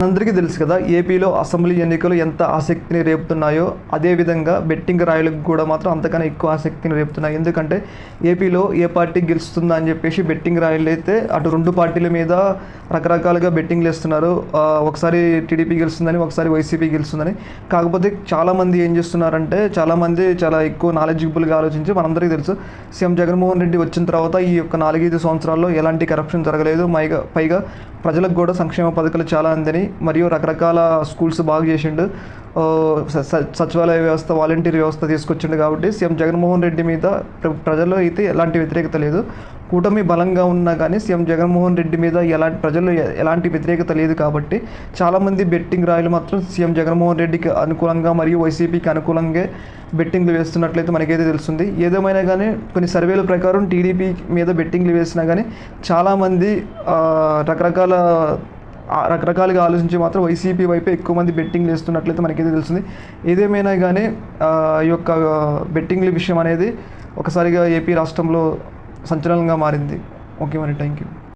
మనందరికీ తెలుసు కదా ఏపీలో అసెంబ్లీ ఎన్నికలు ఎంత ఆసక్తిని రేపుతున్నాయో అదేవిధంగా బెట్టింగ్ రాయలకు కూడా మాత్రం అంతకన్నా ఎక్కువ ఆసక్తిని రేపుతున్నాయి. ఎందుకంటే ఏపీలో ఏ పార్టీ గెలుస్తుందా అని చెప్పేసి బెట్టింగ్ రాయలు అయితే అటు రెండు పార్టీల మీద రకరకాలుగా బెట్టింగ్లు వేస్తున్నారు. ఒకసారి టీడీపీ గెలుస్తుందని ఒకసారి వైసీపీ గెలుస్తుందని. కాకపోతే చాలామంది ఏం చేస్తున్నారంటే చాలామంది చాలా ఎక్కువ నాలెడ్జిబుల్గా ఆలోచించి మనందరికీ తెలుసు సీఎం జగన్మోహన్ రెడ్డి వచ్చిన తర్వాత ఈ యొక్క నాలుగైదు సంవత్సరాల్లో ఎలాంటి కరప్షన్ జరగలేదు. మైగా పైగా ప్రజలకు కూడా సంక్షేమ పథకాలు చాలా అందని మరియు రకరకాల స్కూల్స్ బాగు చేసిండు. స- సచివాలయ వ్యవస్థ వాలంటీర్ వ్యవస్థ తీసుకొచ్చిండు కాబట్టి సీఎం జగన్మోహన్ రెడ్డి మీద ప్ర- ప్రజల్లో అయితే ఎలాంటి వ్యతిరేకత లేదు. కూటమి బలంగా ఉన్నా కానీ సీఎం జగన్మోహన్ రెడ్డి మీద ఎలాంటి ప్రజల్లో ఎలాంటి వ్యతిరేకత లేదు కాబట్టి చాలామంది బెట్టింగ్ రాయలు మాత్రం సీఎం జగన్మోహన్ రెడ్డికి అనుకూలంగా మరియు వైసీపీకి అనుకూలంగా బెట్టింగ్లు వేస్తున్నట్లయితే మనకైతే తెలుస్తుంది. ఏదేమైనా కానీ కొన్ని సర్వేల ప్రకారం టీడీపీ మీద బెట్టింగ్లు వేసినా కానీ చాలామంది రకరకాల రకరకాలుగా ఆలోచించి మాత్రం వైసీపీ వైపే ఎక్కువ మంది బెట్టింగ్లు వేస్తున్నట్లయితే మనకైతే తెలుస్తుంది. ఏదేమైనా కానీ ఈ యొక్క బెట్టింగ్ల విషయం అనేది ఒకసారిగా ఏపీ రాష్ట్రంలో సంచలనంగా మారింది. ఓకే మరి థ్యాంక్ యూ